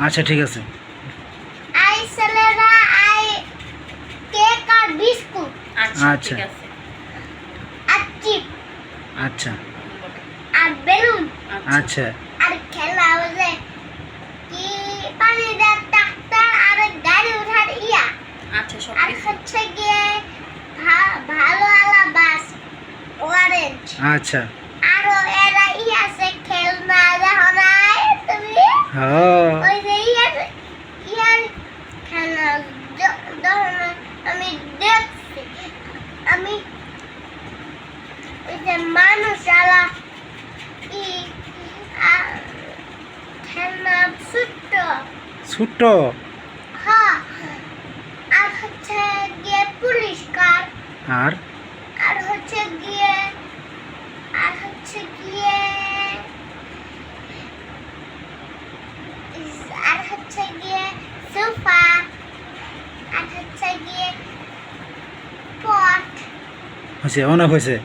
আচ্ছা ঠিক আছে। আই ছেলেরা আই কেক আর বিস্কুট। আচ্ছা আচ্ছা। ঠিক আছে। আর চিপ। আচ্ছা। আর বেলুন। আচ্ছা। আচ্ছা। আর খেলা কি পানি ডাক্তার আর গাড়ি ইয়া? আচ্ছা সব আর হচ্ছে গিয়ে ভা- ভালো আলা বাস অরেঞ্জ আচ্ছা। আমি দেখছি আমি যে মানুষ আলা ছোট্ট? ছোট্ট হ্যাঁ আর? হচ্ছে গিয়ে পুলিশ কার আর? আর হচ্ছে গিয়ে আর হচ্ছে গিয়ে হয়েছে অনেক হয়েছে